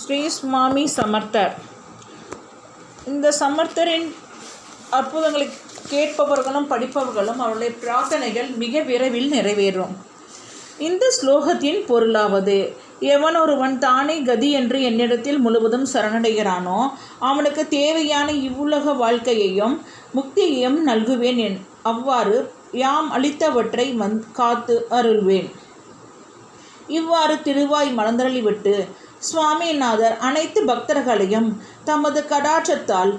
ஸ்ரீ சுவாமி சமர்த்தர். இந்த சமர்த்தரின் அற்புதங்களை கேட்பவர்களும் படிப்பவர்களும் அவருடைய பிரார்த்தனைகள் மிக விரைவில் நிறைவேறும். இந்த ஸ்லோகத்தின் பொருளாவது எவன் ஒருவன் தானே கதி என்று என்னிடத்தில் முழுவதும் சரணடைகிறானோ அவனுக்கு தேவையான இவ்வுலக வாழ்க்கையையும் முக்தியையும் நல்குவேன் என் அவ்வாறு யாம் அளித்தவற்றை வந் காத்து அருள்வேன். இவ்வாறு திருவாய் மலர்ந்தருளிவிட்டு சுவாமிநாதர் அனைத்து பக்தர்களையும் தமது கடாட்சத்தால்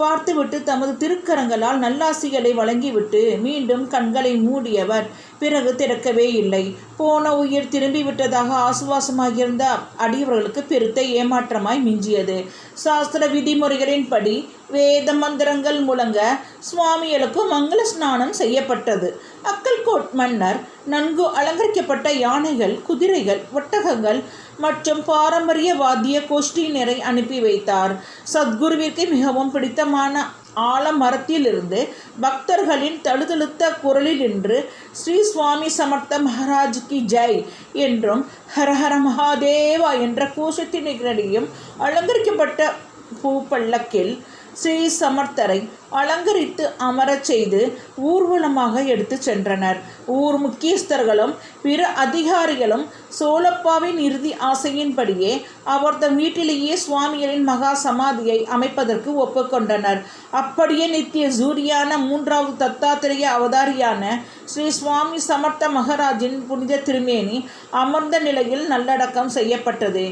பார்த்துவிட்டு தமது திருக்கரங்களால் நல்லாசிகளை வழங்கிவிட்டு மீண்டும் கண்களை மூடியவர். பிறகு திறக்கவே இல்லை. போன உயிர் திரும்பிவிட்டதாக ஆசுவாசமாகியிருந்த அடியவர்களுக்கு பெருத்த ஏமாற்றமாய் மிஞ்சியது. சாஸ்திர விதிமுறைகளின்படி வேத மந்திரங்கள் முழங்க சுவாமிகளுக்கு மங்கள ஸ்நானம் செய்யப்பட்டது. அக்கல்கோட் மன்னர் நன்கு அலங்கரிக்கப்பட்ட யானைகள் குதிரைகள் ஒட்டகங்கள் மற்றும் பாரம்பரிய வாத்திய கோஷ்டியினரை அனுப்பி வைத்தார். சத்குருவிற்கு மிகவும் பிடித்தமான ஆலமரத்திலிருந்து பக்தர்களின் தழுதழுத்த குரலில் நின்று ஸ்ரீ சுவாமி சமர்த்த மகாராஜ் கி ஜெய் என்றும் ஹரஹர மகாதேவா என்ற கோஷத்தினரிடையும் அலங்கரிக்கப்பட்ட பூ பள்ளக்கில் ஸ்ரீ சமர்த்தரை அலங்கரித்து அமரச் செய்து ஊர்வலமாக எடுத்துச் சென்றனர். ஊர் முக்கியஸ்தர்களும் பிற அதிகாரிகளும் சோழப்பாவின் இறுதி ஆசையின்படியே அவர் தம் வீட்டிலேயே சுவாமிகளின் மகா சமாதியை அமைப்பதற்கு ஒப்புக்கொண்டனர் அப்படியே நித்திய சூரியான மூன்றாவது தத்தாத்திரேய அவதாரியான ஸ்ரீ சுவாமி சமர்த்த மகராஜின் புனித திருமேனி அமர்ந்த நிலையில் நல்லடக்கம் செய்யப்பட்டது.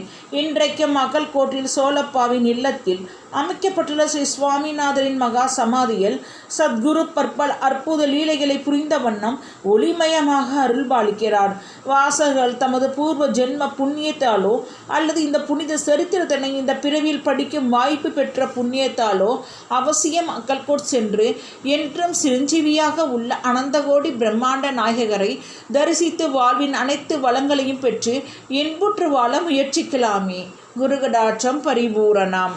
இன்றைக்கு மகள்கோட்டில் சோழப்பாவின் இல்லத்தில் அமைக்கப்பட்டுள்ள ஸ்ரீ சுவாமிநாதரின் மகா சமாதியில் சத்குரு பற்பல் அற்புத லீலைகளை புரிந்த வண்ணம் ஒளிமயமாக அருள்பாலிக்கிறார். வாசகர்கள் தமது பூர்வ ஜென்ம புண்ணியத்தாலோ அல்லது இந்த புனித சரித்திரத்தினை இந்த பிறவியில் படிக்கும் வாய்ப்பு பெற்ற புண்ணியத்தாலோ அவசியம் அக்கல்கோட் சென்று என்றும் சிரஞ்சீவியாக உள்ள அனந்தகோடி பிரம்மாண்ட நாயகரை தரிசித்து வாழ்வின் அனைத்து வளங்களையும் பெற்று இன்புற்று வாழ முயற்சிக்கலாமே. குருகடாற்றம் பரிபூரணம்.